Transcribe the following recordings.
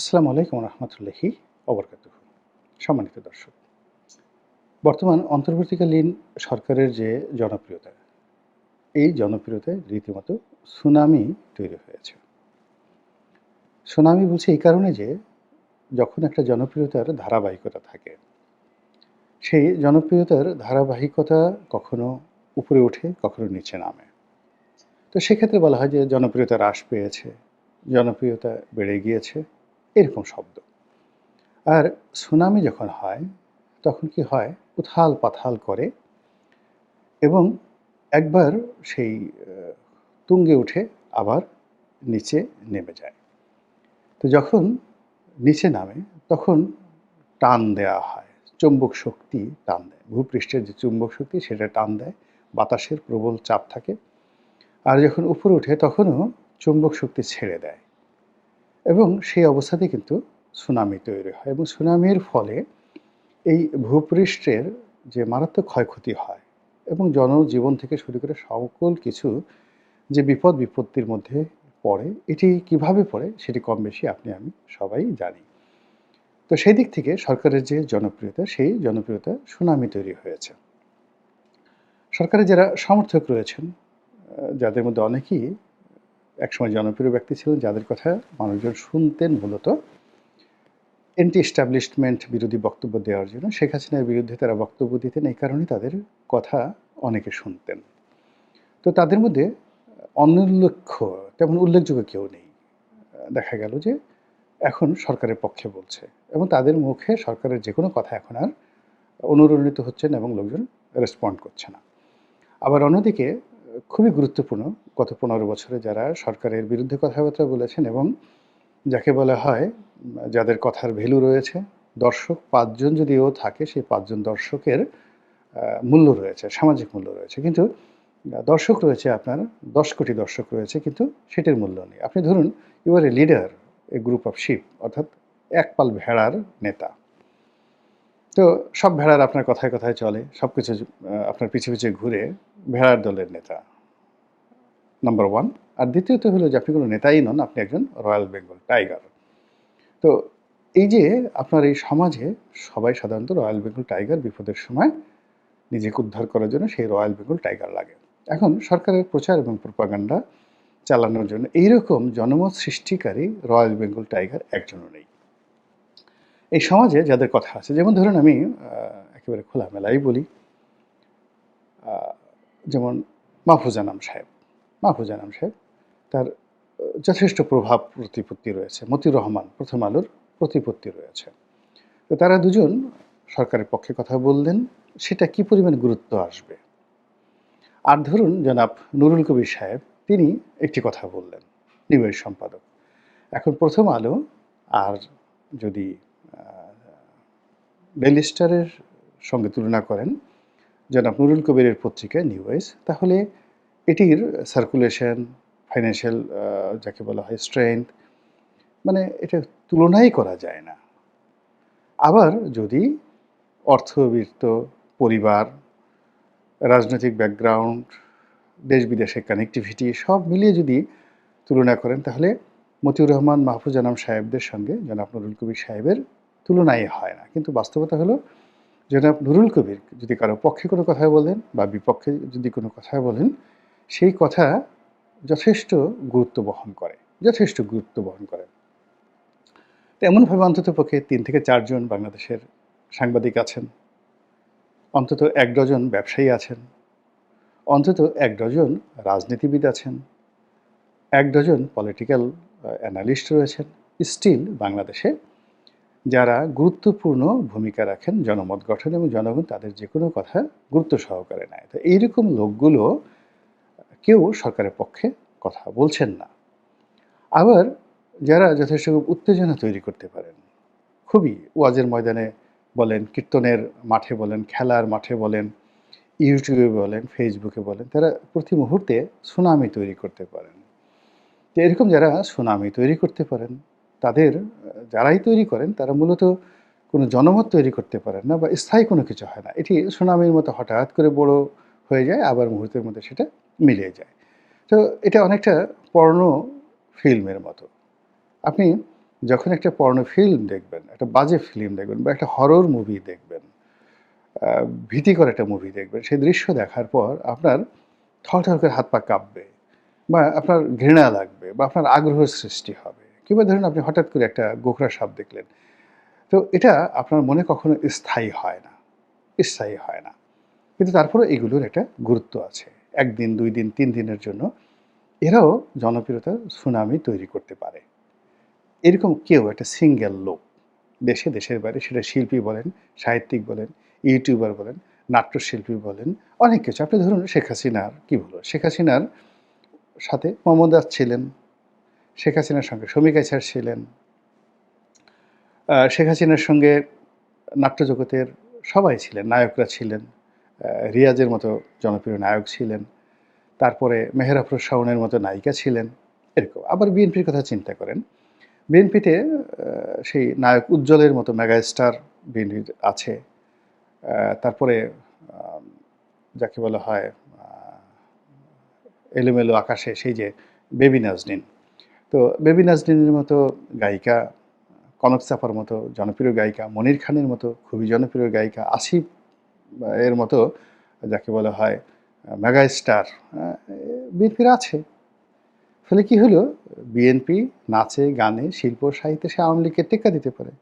আসসালামু আলাইকুম রহমতুল্লাহি অবরকাত সম্মানিত দর্শক, বর্তমান অন্তর্বর্তীকালীন সরকারের যে জনপ্রিয়তা, এই জনপ্রিয়তায় রীতিমতো সুনামি তৈরি হয়েছে। সুনামি বলছে এই কারণে যে যখন একটা জনপ্রিয়তার ধারাবাহিকতা থাকে, সেই জনপ্রিয়তার ধারাবাহিকতা কখনো উপরে ওঠে, কখনো নিচে নামে। তো সেক্ষেত্রে বলা হয় যে জনপ্রিয়তা হ্রাস পেয়েছে, জনপ্রিয়তা বেড়ে গিয়েছে। এরকম শব্দ। আর সুনামি যখন হয়, তখন কি হয়? উথাল পাথাল করে এবং একবার সেই তুঙ্গে উঠে আবার নিচে নেমে যায়। তো যখন নিচে নামে, তখন টান দেওয়া হয়, চুম্বক শক্তি টান দেয়। ভূপৃষ্ঠের যে চুম্বক শক্তি, সেটা টান দেয়, বাতাসের প্রবল চাপ থাকে। আর যখন উপরে ওঠে, তখনও চুম্বক শক্তি ছেড়ে দেয়। এবং সেই অবস্থাতে কিন্তু সুনামি তৈরি হয় এবং সুনামির ফলে এই ভূপৃষ্ঠের যে মারাত্মক ক্ষয়ক্ষতি হয় এবং জনজীবন থেকে শুরু করে সকল কিছু যে বিপদ বিপত্তির মধ্যে পড়ে, এটি কীভাবে পড়ে সেটি কম বেশি আপনি, আমি সবাই জানি। তো সেই দিক থেকে সরকারের যে জনপ্রিয়তা, সেই জনপ্রিয়তা সুনামি তৈরি হয়েছে। সরকারের যারা সমর্থক রয়েছেন যাদের মধ্যে অনেকেই একসময় জনপ্রিয় ব্যক্তি ছিলেন যাদের কথা মানুষজন শুনতেন মূলত। এন্টি এস্টাবলিশমেন্ট বিরোধী বক্তব্য দেওয়ার জন্য শেখ হাসিনার বিরুদ্ধে তারা বক্তব্য দিতেন এই কারণে তাদের কথা অনেকে শুনতেন। তো তাদের মধ্যে অনুল্লেখ্য তেমন উল্লেখযোগ্য কেউ নেই। দেখা গেল যে এখন সরকারের পক্ষে বলছে এবং তাদের মুখে সরকারের যে কোনো কথা এখন আর অনুরণিত হচ্ছেন এবং লোকজন রেসপন্ড করছে না। আবার অন্যদিকে খুবই গুরুত্বপূর্ণ গত পনেরো বছরে যারা সরকারের বিরুদ্ধে কথাবার্তা বলেছেন এবং যাকে বলা হয়, যাদের কথার ভ্যালু রয়েছে, দর্শক পাঁচজন যদিও থাকে, সেই পাঁচজন দর্শকের মূল্য রয়েছে, সামাজিক মূল্য রয়েছে। কিন্তু, দর্শক রয়েছে আপনার, দশ কোটি দর্শক রয়েছে, কিন্তু সেটির মূল্য নেই। আপনি ধরুন you are a leader a group of ship অর্থাৎ এক পাল ভেড়ার নেতা। তো সব ভেড়ার আপনার কথায় কথায় চলে সব কিছু আপনার পিছে পিছে ঘুরে ভেড়ার দলের নেতা। নাম্বার ওয়ান আর দ্বিতীয়ত হলো যে আপনি কোনো নেতাই নন, আপনি একজন রয়্যাল বেঙ্গল টাইগার তো এই যে আপনার এই সমাজে সবাই সাধারণত রয়্যাল বেঙ্গল টাইগার বিপদের সময় নিজেকে উদ্ধার করার জন্য সেই রয়্যাল বেঙ্গল টাইগার লাগে। এখন সরকারের প্রচার এবং প্রপাগান্ডা চালানোর জন্য এইরকম জনমত সৃষ্টিকারী রয়্যাল বেঙ্গল টাইগার একজনও নেই। এই সমাজে যাদের কথা আছে, যেমন ধরুন আমি একেবারে খোলামেলাই বলি যেমন যেমন মাহফুজানাম সাহেব। মাহফুজানাম সাহেব, তার যথেষ্ট প্রভাব প্রতিপত্তি রয়েছে। মতিউর রহমান প্রথম আলোর প্রতিপত্তি রয়েছে। তো তারা দুজন সরকারের পক্ষে কথা বললেন, সেটা কি পরিমাণ গুরুত্ব আসবে? আর ধরুন, জনাব নুরুল কবির সাহেব, তিনি একটি কথা বললেন, নিবেশ সম্পাদক। এখন প্রথম আলো, আর যদি ডেইলি স্টারের সঙ্গে তুলনা করেন, জনাব নুরুল কবিরের পত্রিকা নিউ ওয়েস তাহলে এটির সার্কুলেশন ফাইন্যান্সিয়াল যাকে বলা হয় স্ট্রেংথ মানে এটা তুলনাই করা যায় না। আবার যদি অর্থবিত্ত পরিবার, রাজনৈতিক ব্যাকগ্রাউন্ড দেশ বিদেশের কানেক্টিভিটি সব মিলিয়ে যদি তুলনা করেন, তাহলে মতিউর রহমান, মাহফুজ আনাম সাহেবদের সঙ্গে জনাব নুরুল কবির সাহেবের তুলনাই হয় না। কিন্তু বাস্তবতা হলো, জনাব নুরুল কবির যদি কারও পক্ষে কোনো কথা বলেন বা বিপক্ষে যদি কোনো কথা বলেন সেই কথা যথেষ্ট গুরুত্ব বহন করে, যথেষ্ট গুরুত্ব বহন করে। তো এমনভাবে অন্তত পক্ষে তিন থেকে চারজন বাংলাদেশের সাংবাদিক আছেন, অন্তত এক ডজন ব্যবসায়ী আছেন, অন্তত এক ডজন রাজনীতিবিদ আছেন, এক ডজন পলিটিক্যাল অ্যানালিস্ট রয়েছেন স্টিল বাংলাদেশে যারা গুরুত্বপূর্ণ ভূমিকা রাখেন, জনমত গঠন এবং জনগণ তাদের যে কোনো কথা গুরুত্ব সহকারে নেয়। তো এইরকম লোকগুলো কেউ সরকারের পক্ষে কথা বলছেন না। আবার যারা যথেষ্ট উত্তেজনা তৈরি করতে পারেন, খুবই ওয়াজের ময়দানে বলেন, কীর্তনের মাঠে বলেন, খেলার মাঠে বলেন, ইউটিউবে বলেন, ফেসবুকে বলেন, তারা প্রতি মুহূর্তে সুনামি তৈরি করতে পারেন। তো এরকম যারা সুনামি তৈরি করতে পারেন, তাদের, যারাই তৈরি করেন, তারা মূলত কোনো জনমত তৈরি করতে পারেন না বা স্থায়ী কোনো কিছু হয় না। এটি সুনামির মতো হঠাৎ করে বড় হয়ে যায়, আবার মুহূর্তের মধ্যে সেটা মিলিয়ে যায়। তো এটা অনেকটা পর্ণ ফিল্মের মতো। আপনি যখন একটা পর্ণ ফিল্ম দেখবেন, একটা বাজে ফিল্ম দেখবেন বা একটা হরর মুভি দেখবেন ভীতিকর একটা মুভি দেখবেন, সেই দৃশ্য দেখার পর আপনার থর করে হাত পা কাঁপবে বা আপনার ঘৃণা লাগবে বা আপনার আগ্রহ সৃষ্টি হবে। কিংবা ধরুন আপনি হঠাৎ করে একটা গোখরা সাপ দেখলেন। তো এটা আপনার মনে কখনো স্থায়ী হয় না, স্থায়ী হয় না। কিন্তু তারপরে এগুলোর একটা গুরুত্ব আছে। একদিন, দুই দিন, তিন দিনের জন্য এরাও জনপ্রিয়তার সুনামি তৈরি করতে পারে। এরকম কেউ একটা সিঙ্গেল লোক, দেশে, দেশের বাইরে, সেটা শিল্পী বলেন, সাহিত্যিক বলেন ইউটিউবার বলেন, নাট্যশিল্পী বলেন, অনেক কিছু। আপনি ধরুন শেখ হাসিনার, কী বলব? শেখ হাসিনার সাথে মমদাস ছিলেন, শেখ হাসিনার সঙ্গে শমিকা স্যার ছিলেন শেখ হাসিনার সঙ্গে নাট্যজগতের সবাই ছিলেন, নায়করা ছিলেন। রিয়াজের মতো জনপ্রিয় নায়ক ছিলেন। তারপরে মেহের আফরোজ শাওনের মতো নায়িকা ছিলেন। এরকম। আবার বিএনপির কথা চিন্তা করেন। বিএনপিতে সেই নায়ক উজ্জ্বলের মতো মেগাস্টার বিএনপির আছে। তারপরে যাকে বলা হয় এলোমেলো আকাশে সেই যে বেবি নাজনীন। তো বেবি নাজনীনের মতো গায়িকা, কনক চাপার মতো জনপ্রিয় গায়িকা, মনির খানের মতো খুবই জনপ্রিয় গায়িকা, আসিফ এর মতো যাকে বলা হয় মেগা স্টার বিএনপির আছে। ফলে কি হলো? বিএনপি নাচে, গানে, শিল্প, সাহিত্যে সে আওয়ামী লীগকে টেক্কা দিতে পারে।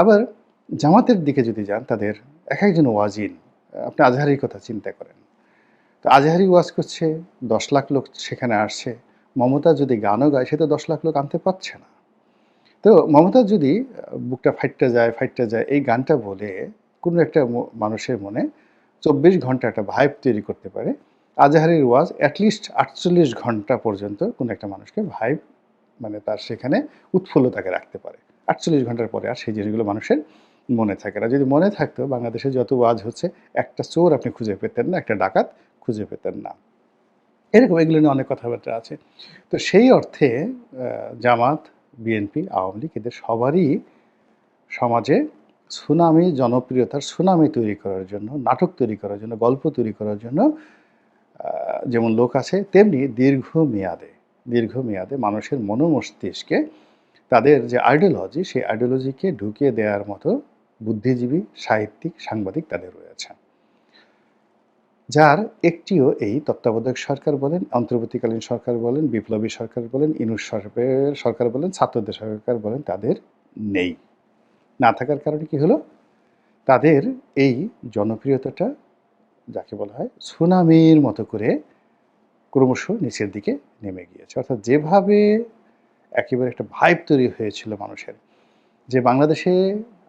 আবার জামাতের দিকে যদি যান, তাদের এক একজন ওয়াজিন, আপনি আজহারির কথা চিন্তা করেন। তো আজহারি ওয়াজ করছে, দশ লাখ লোক সেখানে আসছে। মমতা যদি গানও গায়, সে তো দশ লাখ লোক আনতে পারছে না। তো মমতা যদি বুকটা ফাইটটা যায় ফাইটটা যায়, এই গানটা বলে কোনো একটা মানুষের মনে চব্বিশ ঘণ্টা একটা ভাইব তৈরি করতে পারে। আজহারির ওয়াজ অ্যাটলিস্ট আটচল্লিশ ঘণ্টা পর্যন্ত কোনো একটা মানুষকে ভাইব মানে তার সেখানে উৎফুল্লতাকে রাখতে পারে। আটচল্লিশ ঘণ্টার পরে আর সেই জিনিসগুলো মানুষের মনে থাকে না। যদি মনে থাকতো, বাংলাদেশে যত ওয়াজ হচ্ছে, একটা চোর আপনি খুঁজে পেতেন না, একটা ডাকাত খুঁজে পেতেন না। এরকম এগুলো নিয়ে অনেক কথাবার্তা আছে। তো সেই অর্থে জামাত, বিএনপি, আওয়ামী লীগ এদের সবারই সমাজে সুনামি, জনপ্রিয়তার সুনামি তৈরি করার জন্য, নাটক তৈরি করার জন্য, গল্প তৈরি করার জন্য যেমন লোক আছে, তেমনি দীর্ঘ মেয়াদে দীর্ঘ মেয়াদে মানুষের মনোমস্তিষ্কে তাদের যে আইডিওলজি সেই আইডিওলজিকে ঢুকিয়ে দেওয়ার মতো বুদ্ধিজীবী, সাহিত্যিক, সাংবাদিক তাদের রয়েছে। যার একটিও এই তত্ত্বাবধায়ক সরকার বলেন, অন্তর্বর্তীকালীন সরকার বলেন, বিপ্লবী সরকার বলেন, ইনুস সরকার বলেন, ছাত্রদের সরকার বলেন, তাদের নেই। না থাকার কারণে কি হলো? তাদের এই জনপ্রিয়তাটা, যাকে বলা হয় সুনামির মতো করে ক্রমশ নিচের দিকে নেমে গিয়েছে। অর্থাৎ যেভাবে একেবারে একটা ভাইব তৈরি হয়েছিল মানুষের, যে বাংলাদেশে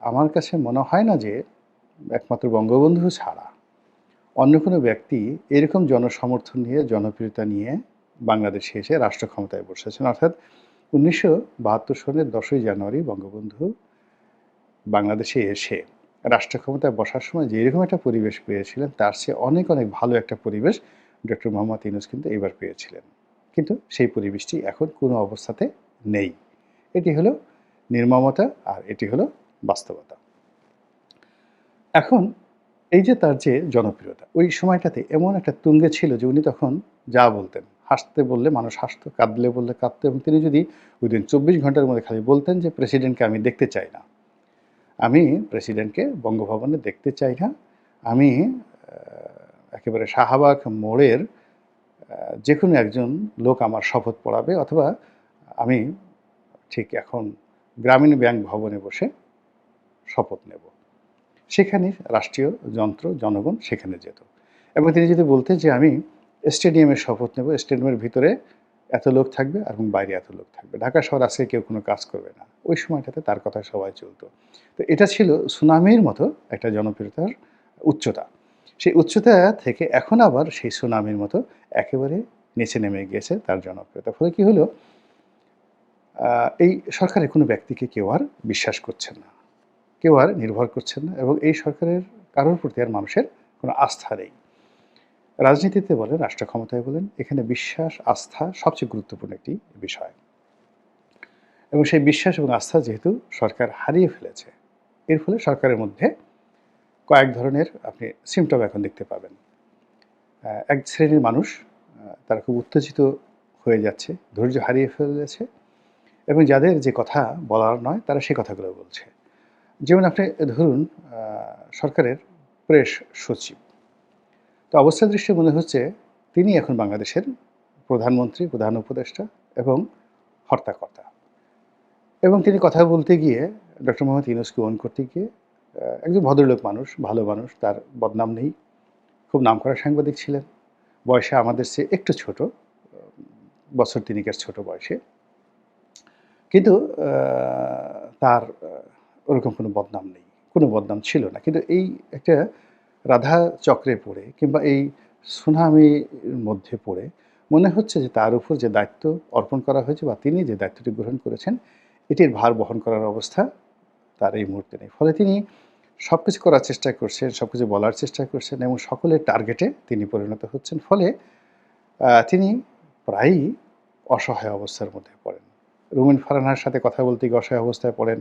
আমার কাছে মনে হয় না যে একমাত্র বঙ্গবন্ধু ছাড়া অন্য কোনো ব্যক্তি এরকম জনসমর্থন নিয়ে, জনপ্রিয়তা নিয়ে বাংলাদেশে এসে রাষ্ট্র ক্ষমতায় বসেছেন। অর্থাৎ উনিশশো বাহাত্তর সনের দশই জানুয়ারি বঙ্গবন্ধু বাংলাদেশে এসে রাষ্ট্র ক্ষমতায় বসার সময় যে এরকম একটা পরিবেশ পেয়েছিলেন, তার চেয়ে অনেক অনেক ভালো একটা পরিবেশ ডক্টর মোহাম্মদ ইউনুস কিন্তু এবার পেয়েছিলেন। কিন্তু সেই পরিবেশটি এখন কোনো অবস্থাতে নেই। এটি হলো নির্মমতা আর এটি হলো বাস্তবতা। এখন এই যে তার যে জনপ্রিয়তা, ওই সময়টাতে এমন একটা তুঙ্গে ছিল যে উনি তখন যা বলতেন, হাসতে বললে মানুষ হাসতো, কাঁদলে বললে কাঁদতো, এবং তিনি যদি ওই দিন চব্বিশ ঘণ্টার মধ্যে খালি বলতেন যে, প্রেসিডেন্টকে আমি দেখতে চাই না। আমি প্রেসিডেন্টকে বঙ্গভবনে দেখতে চাই না। আমি একেবারে শাহবাগ মোড়ের যে কোনো একজন লোক আমার শপথ পড়াবে অথবা আমি ঠিক এখন গ্রামীণ ব্যাংক ভবনে বসে শপথ নেব। সেখানে রাষ্ট্রীয় যন্ত্র, জনগণ সেখানে যেত। এবং তিনি যদি বলতেন যে আমি স্টেডিয়ামের শপথ নেব, স্টেডিয়ামের ভিতরে এত লোক থাকবে এবং বাইরে এত লোক থাকবে। ঢাকা শহর আজকে কেউ কোনো কাজ করবে না। ওই সময়টাতে তার কথা সবাই চলতো। তো এটা ছিল সুনামির মতো একটা জনপ্রিয়তার উচ্চতা। সেই উচ্চতা থেকে এখন আবার সেই সুনামির মতো একেবারে নিচে নেমে গিয়েছে তার জনপ্রিয়তা। ফলে কি হলো? এই সরকারের কোনো ব্যক্তিকে কেউ আর বিশ্বাস করছেন না। কেউ আর নির্ভর করছেন না এবং এই সরকারের কারোর প্রতি আর মানুষের কোনো আস্থা নেই। রাজনীতিতে বলেন রাষ্ট্র ক্ষমতায় বলেন, এখানে বিশ্বাস, আস্থা সবচেয়ে গুরুত্বপূর্ণ একটি বিষয়। এবং সেই বিশ্বাস এবং আস্থা যেহেতু সরকার হারিয়ে ফেলেছে, এর ফলে সরকারের মধ্যে কয়েক ধরনের আপনি সিমটম এখন দেখতে পাবেন। এক শ্রেণির মানুষ তারা খুব উত্তেজিত হয়ে যাচ্ছে, ধৈর্য হারিয়ে ফেলেছে এবং যাদের যে কথা বলার নয়, তারা সেই কথাগুলো বলছে। যেমন আপনি ধরুন সরকারের প্রেস সচিব। তো অবস্থা দৃষ্টি মনে হচ্ছে তিনি এখন বাংলাদেশের প্রধানমন্ত্রী, প্রধান উপদেষ্টা এবং হর্তাকর্তা। এবং তিনি কথা বলতে গিয়ে ডক্টর মোহাম্মদ ইউনুসকে অন করতে গিয়ে একজন ভদ্রলোক মানুষ, ভালো মানুষ, তার বদনাম নেই, খুব নামকরা সাংবাদিক ছিলেন। বয়সে আমাদের চেয়ে একটু ছোট বছর তিনিকের ছোট বয়সে। কিন্তু তার ওরকম কোনো বদনাম নেই, কোনো বদনাম ছিল না। কিন্তু এই একটা রাধা চক্রে পড়ে কিংবা এই সুনামির মধ্যে পড়ে, মনে হচ্ছে যে তার উপর যে দায়িত্ব অর্পণ করা হয়েছে বা তিনি যে দায়িত্বটি গ্রহণ করেছেন, এটির ভার বহন করার অবস্থা তার এই মুহূর্তে নেই। ফলে তিনি সব কিছু করার চেষ্টা করছেন সব কিছু বলার চেষ্টা করছেন এবং সকলের টার্গেটে তিনি পরিণত হচ্ছেন। ফলে তিনি প্রায়ই অসহায় অবস্থার মধ্যে পড়েন। রুমিন ফারহানার সাথে কথা বলতে গিয়ে অসহায় অবস্থায় পড়েন।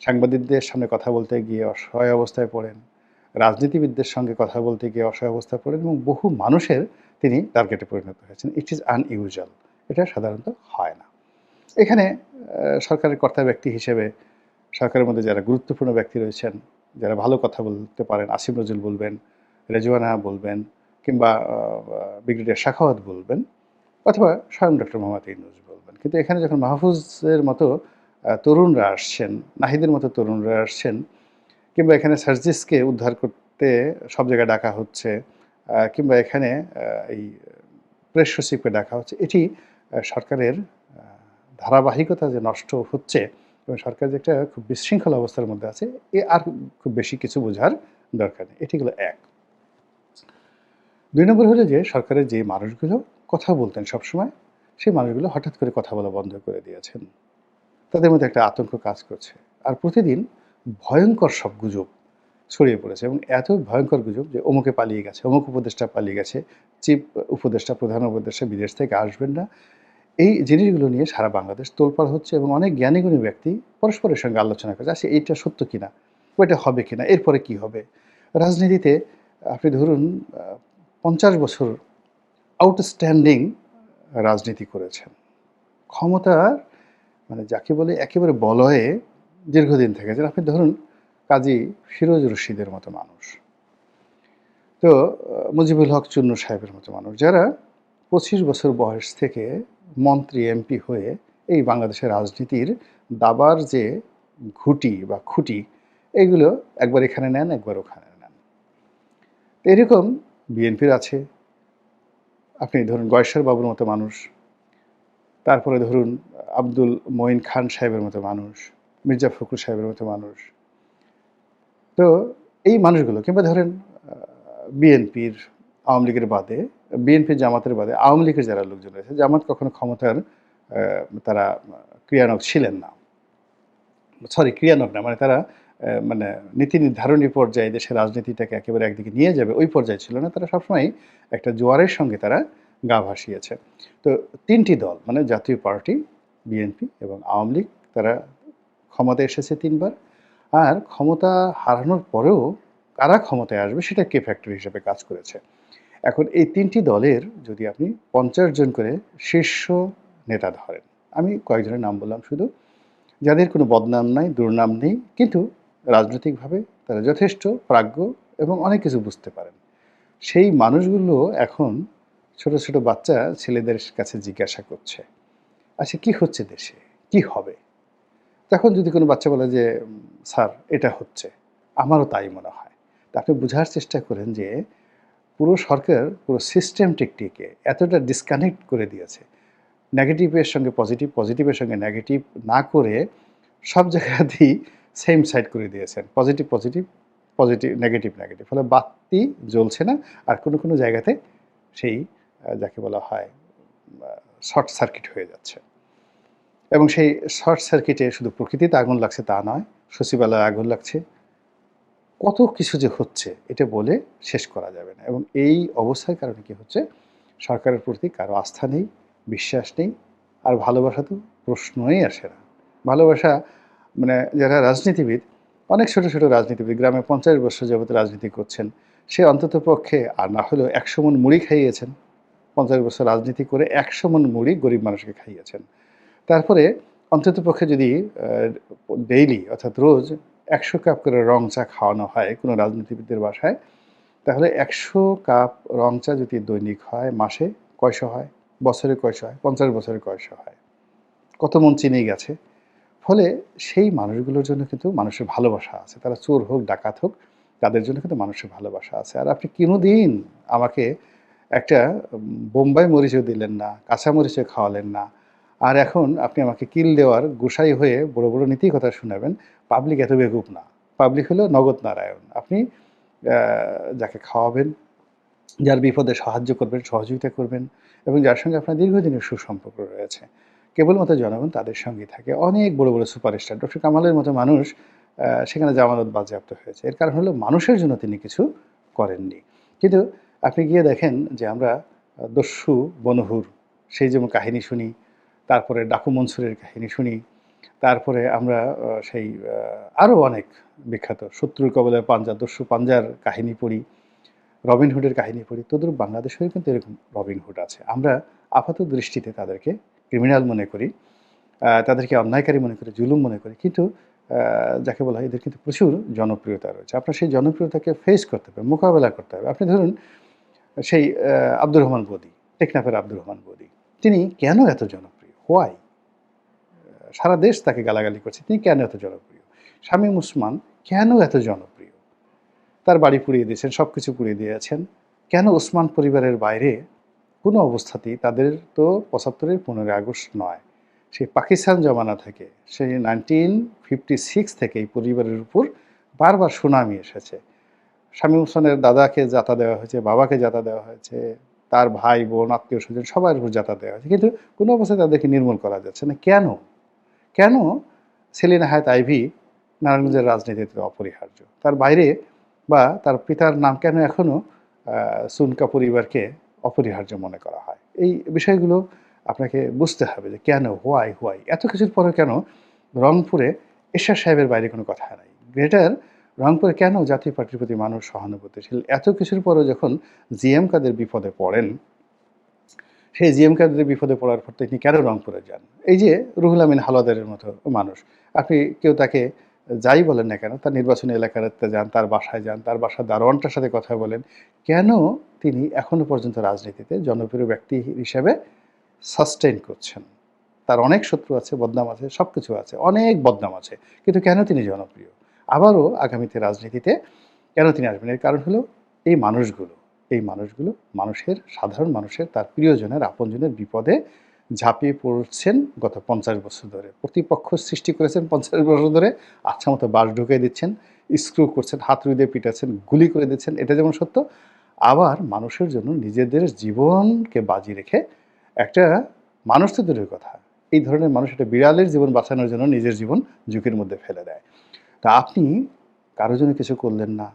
সাংবাদিকদের সামনে কথা বলতে গিয়ে অসহায় অবস্থায় পড়েন। রাজনীতিবিদদের সঙ্গে কথা বলতে গিয়ে অসহায় অবস্থায় পড়েন এবং বহু মানুষের তিনি টার্গেটে পরিণত হয়েছেন। ইট ইজ আনইউজুয়াল এটা সাধারণত হয় না। এখানে সরকারের কর্তা ব্যক্তি হিসেবে সরকারের মধ্যে যারা গুরুত্বপূর্ণ ব্যক্তি রয়েছেন, যারা ভালো কথা বলতে পারেন আসিম নজরুল বলবেন, রেজওয়ানা বলবেন কিংবা ব্রিগেডিয়ার শাখাওয়াত বলবেন অথবা স্বয়ং ডক্টর মোহাম্মদ ইউনুস বলবেন। কিন্তু এখানে যখন মাহফুজের মতো তরুণরা আসছেন, নাহিদের মতো তরুণরা আসছেন কিংবা এখানে সার্জিসকে উদ্ধার করতে সব জায়গায় ডাকা হচ্ছে কিংবা এখানে এই প্রেস সচিবকে ডাকা হচ্ছে, এটি সরকারের ধারাবাহিকতা যে নষ্ট হচ্ছে এবং সরকার যে একটা খুব বিশৃঙ্খল অবস্থার মধ্যে আছে, এ আর খুব বেশি কিছু বোঝার দরকার নেই। এটি হলো এক। দুই নম্বর হলো যে সরকারের যে মানুষগুলো কথা বলতেন সবসময়, সেই মানুষগুলো হঠাৎ করে কথা বলা বন্ধ করে দিয়েছেন। তাদের মধ্যে একটা আতঙ্ক কাজ করছে। আর প্রতিদিন ভয়ঙ্কর সব গুজব ছড়িয়ে পড়েছে এবং এত ভয়ঙ্কর গুজব যে অমুকে পালিয়ে গেছে, অমুক উপদেষ্টা পালিয়ে গেছে, চিফ উপদেষ্টা, প্রধান উপদেষ্টা বিদেশ থেকে আসবেন না। এই জিনিসগুলো নিয়ে সারা বাংলাদেশ তোলপাড় হচ্ছে এবং অনেক জ্ঞানীগুণী ব্যক্তি পরস্পরের সঙ্গে আলোচনা করছে আচ্ছা এইটা সত্য কিনা? ওইটা হবে কিনা? এরপরে কি হবে? রাজনীতিতে আপনি ধরুন পঞ্চাশ বছর আউটস্ট্যান্ডিং রাজনীতি করেছেন। ক্ষমতার মানে যাকে বলে একেবারে বলয়ে দীর্ঘদিন থেকেছেন। আপনি ধরুন কাজী ফিরোজ রশিদের মতো মানুষ। তো মুজিবুল হক চুন্নু সাহেবের মতো মানুষ, যারা পঁচিশ বছর বয়স থেকে মন্ত্রী, এমপি হয়ে এই বাংলাদেশের রাজনীতির দাবার যে ঘুটি বা খুঁটি, এগুলো একবার এখানে নেন, একবার ওখানে নেন। এরকম বিএনপির আছে। আপনি ধরুন গয়েশ্বর বাবুর মতো মানুষ, তারপরে ধরুন আব্দুল মঈন খান সাহেবের মতো মানুষ মির্জা ফখরুল সাহেবের মতো মানুষ। তো এই মানুষগুলো, কিংবা ধরেন বিএনপির, আওয়ামী লীগের বাদে বিএনপি জামাতের বাদে, আওয়ামী লীগের যারা লোকজন রয়েছে, জামাত কখনো ক্ষমতার তারা ক্রিয়ানক ছিলেন না। সরি, ক্রিয়ানক না মানে তারা মানে নীতি নির্ধারণী পর্যায়ে দেশের রাজনীতিটাকে একেবারে একদিকে নিয়ে যাবে, ওই পর্যায়ে ছিল না। তারা সবসময় একটা জোয়ারের সঙ্গে তারা গা ভাসিয়েছে। তো তিনটি দল মানে জাতীয় পার্টি, বিএনপি এবং আওয়ামী লীগ, তারা ক্ষমতায় এসেছে তিনবার। আর ক্ষমতা হারানোর পরেও কারা ক্ষমতায় আসবে সেটা কে ফ্যাক্টর হিসেবে কাজ করেছে। এখন এই তিনটি দলের যদি আপনি পঞ্চাশ জন করে শীর্ষ নেতা ধরেন, আমি কয়েকজনের নাম বললাম শুধু, যাদের কোনো বদনাম নাই, দুর্নাম নেই, কিন্তু রাজনৈতিকভাবে তারা যথেষ্ট, প্রাজ্ঞ এবং অনেক কিছু বুঝতে পারেন। সেই মানুষগুলো এখন ছোট ছোট বাচ্চা ছেলেদের কাছে জিজ্ঞাসা করছে আচ্ছা কি হচ্ছে দেশে? কি হবে? তখন যদি কোনো বাচ্চা বলে যে, স্যার, এটা হচ্ছে। আমারও তাই মনে হয়। তা আপনি বোঝার চেষ্টা করেন যে, পুরো সরকার, পুরো সিস্টেমটিকটিকে এতটা ডিসকানেক্ট করে দিয়েছে। নেগেটিভের সঙ্গে পজিটিভ পজিটিভের সঙ্গে নেগেটিভ না করে সব জায়গাতেই সেম সাইড করে দিয়েছেন। Positive positive positive negative negative ফলে বাতি জ্বলছে না আর কোনো কোনো জায়গাতে সেই যাকে বলা হয় শর্ট সার্কিট হয়ে যাচ্ছে। এবং সেই শর্ট সার্কিটে শুধু প্রকৃতিতে আগুন লাগছে তা নয়, সচিবালয়ে আগুন লাগছে। কত কিছু যে হচ্ছে, এটা বলে শেষ করা যাবে না। এবং এই অবস্থার কারণে কি হচ্ছে, সরকারের প্রতি কারও আস্থা নেই, বিশ্বাস নেই, আর ভালোবাসা তো প্রশ্নই আসে না। ভালোবাসা মানে যারা রাজনীতিবিদ, অনেক ছোট ছোট রাজনীতিবিদ, গ্রামে পঞ্চাশ বছর যাবত রাজনীতি করছেন, সে অন্তত পক্ষে আর না হলেও একশো মন মুড়ি খাইয়েছেন। পঞ্চাশ বছর রাজনীতি করে একশো মন মুড়ি গরিব মানুষকে খাইয়েছেন। তারপরে অন্ততপক্ষে যদি ডেইলি অর্থাৎ রোজ একশো কাপ করে রং চা খাওয়ানো হয় কোনো রাজনীতিবিদদের বাসায়, তাহলে একশো কাপ রং চা যদি দৈনিক হয়, মাসে কয়শো হয়? বছরে কয়শো হয়? পঞ্চাশ বছরে কয়শো হয়? কত মন চিনি গেছে? ফলে সেই মানুষগুলোর জন্য কিন্তু মানুষের ভালোবাসা আছে। তারা চোর হোক, ডাকাত হোক, তাদের জন্য কিন্তু মানুষের ভালোবাসা আছে। আর আপনি কোনো দিন আমাকে একটা বোম্বাই মরিচও দিলেন না কাঁচা মরিচও খাওয়ালেন না আর এখন আপনি আমাকে কিল দেওয়ার গোসাই হয়ে বড় বড় নীতি কথা শোনাবেন পাবলিক এত বেগুপ না। পাবলিক হলো নগদ নারায়ণ। আপনি যাকে খাওয়াবেন, যার বিপদে সাহায্য করবেন, সহযোগিতা করবেন, এবং যার সঙ্গে আপনার দীর্ঘদিনের সুসম্পর্ক রয়েছে। কেবলমাত্র জনগণ তাদের সঙ্গেই থাকে। অনেক বড় বড় সুপারস্টার, ডক্টর কামালের মতো মানুষ সেখানে জামানত বাজেয়াপ্ত হয়েছে। এর কারণ হলো মানুষের জন্য তিনি কিছু করেননি। কিন্তু আপনি গিয়ে দেখেন যে আমরা দস্যু, বনহুর, সেই যেমন কাহিনী শুনি তারপরে ডাকু মনসুরের কাহিনী শুনি। তারপরে আমরা সেই আরও অনেক বিখ্যাত শত্রুর কবলে পাঞ্জা, দস্যু পাঞ্জার কাহিনী পড়ি রবিনহুডের কাহিনী পড়ি। তদ্রুপ বাংলাদেশেও কিন্তু এরকম রবিনহুড আছে। আমরা আপাত দৃষ্টিতে তাদেরকে ক্রিমিনাল মনে করি তাদেরকে অন্যায়কারী মনে করি, জুলুম মনে করি। কিন্তু যাকে বলা হয়, এদের কিন্তু প্রচুর জনপ্রিয়তা রয়েছে। আপনার সেই জনপ্রিয়তাকে ফেস করতে হবে, মোকাবেলা করতে হবে। আপনি ধরুন, সেই আব্দুর রহমান বদি, টেকনাফের আব্দুর রহমান বদি, তিনি কেন এত জনপ্রিয়? হোয়াই সারা দেশ তাকে গালাগালি করছে। তিনি কেন এত জনপ্রিয়? শামীম উসমান কেন এত জনপ্রিয়? তার বাড়ি পুড়িয়ে দিয়েছেন সব কিছু পুড়িয়ে দিয়েছেন। কেন ওসমান পরিবারের বাইরে কোনো অবস্থাতেই তাদের তো পঁচাত্তরের পনেরোই আগস্ট নয়, সেই পাকিস্তান জমানা থেকে, সেই নাইনটিন ফিফটি সিক্স থেকে এই পরিবারের উপর বারবার সুনামি এসেছে। স্বামী হোসেনের দাদাকে যাতা দেওয়া হয়েছে, বাবাকে যাতা দেওয়া হয়েছে তার ভাই বোন, আত্মীয় স্বজন সবার উপর যাতা দেওয়া হয়েছে। কিন্তু কোনো অবস্থায় তাদেরকে নির্মূল করা যাচ্ছে না। কেন? কেন? সেলিনা হায়াত আইভি নারায়ণগঞ্জের রাজনীতিতে অপরিহার্য। তার বাইরে বা তার পিতার নাম কেন এখনও সুনকা পরিবারকে অপরিহার্য মনে করা হয়? এই বিষয়গুলো আপনাকে বুঝতে হবে যে কেন হোয়াই হোয়াই এত কিছুর পরে কেন রংপুরে এশা সাহেবের বাইরে কোনো কথা নাই। গ্রেটার রংপুরে কেন জাতীয় পার্টির প্রতি মানুষ সহানুভূতিশীল? এত কিছুর পরেও যখন জিএম কাদের বিপদে পড়েন, সেই জিএম কাদের বিপদে পড়ার পর তিনি কেন রংপুরে যান? এই যে রুহুল আমিন হালাদারের মতো মানুষ, আপনি কেউ তাকে যাই বলেন না কেন, তার নির্বাচনী এলাকাতে যান, তার বাসায় যান, তার বাসার দারোয়ানটার সাথে কথা বলেন, কেন তিনি এখনও পর্যন্ত রাজনীতিতে জনপ্রিয় ব্যক্তি হিসেবে সাস্টেইন করছেন? তার অনেক শত্রু আছে, বদনাম আছে সব কিছু আছে, অনেক বদনাম আছে, কিন্তু কেন তিনি জনপ্রিয়? আবারও আগামীতে রাজনীতিতে কেন তিনি আসবেন? এর কারণ হলো এই মানুষগুলো এই মানুষগুলো মানুষের, সাধারণ মানুষের, তার প্রিয়জনের, আপনজনের বিপদে ঝাঁপিয়ে পড়ছেন গত পঞ্চাশ বছর ধরে। প্রতিপক্ষ সৃষ্টি করেছেন পঞ্চাশ বছর ধরে আচ্ছা মতো বাস ঢুকিয়ে দিচ্ছেন, স্ক্রু করছেন, হাত দিয়ে পিটাচ্ছেন, গুলি করে দিচ্ছেন, এটা যেমন সত্য, আবার মানুষের জন্য নিজেদের জীবনকে বাজি রেখে একটা মানুষ তো দূরের কথা। এই ধরনের মানুষ একটা বিড়ালের জীবন বাঁচানোর জন্য নিজের জীবন ঝুঁকির মধ্যে ফেলে দেয়। তা আপনি কারোর জন্য কিছু করলেন না।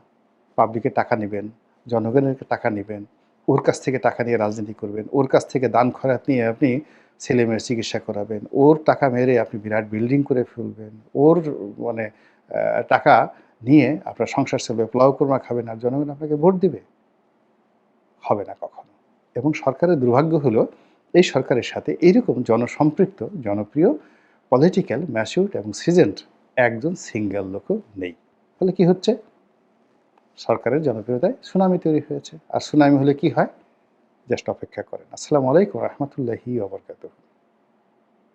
পাবলিকের টাকা নেবেন, জনগণের টাকা নেবেন, ওর কাছ থেকে টাকা নিয়ে রাজনীতি করবেন, ওর কাছ থেকে দান খরাত নিয়ে আপনি ছেলে মেয়ের চিকিৎসা করাবেন, ওর টাকা মেরে আপনি বিরাট বিল্ডিং করে ফেলবেন, ওর মানে টাকা নিয়ে আপনার সংসার চলবে, পোলাও কর্মা খাবেন আর জনগণ আপনাকে ভোট দিবে। হবে না কখনো। এবং সরকারের দুর্ভাগ্য হলো, এই সরকারের সাথে এইরকম জনসম্পৃক্ত, জনপ্রিয় পলিটিক্যাল ম্যাচিউড এবং সিজেন্ট একজন সিঙ্গেল লোকও নেই। ফলে কি হচ্ছে? সরকারের জনপ্রিয়তায় সুনামি তৈরি হয়েছে। আর সুনামি হলে কি হয়? জাস্ট অপেক্ষা করেন। আসসালামু আলাইকুম রহমতুল্লাহি ওবরকাতুহ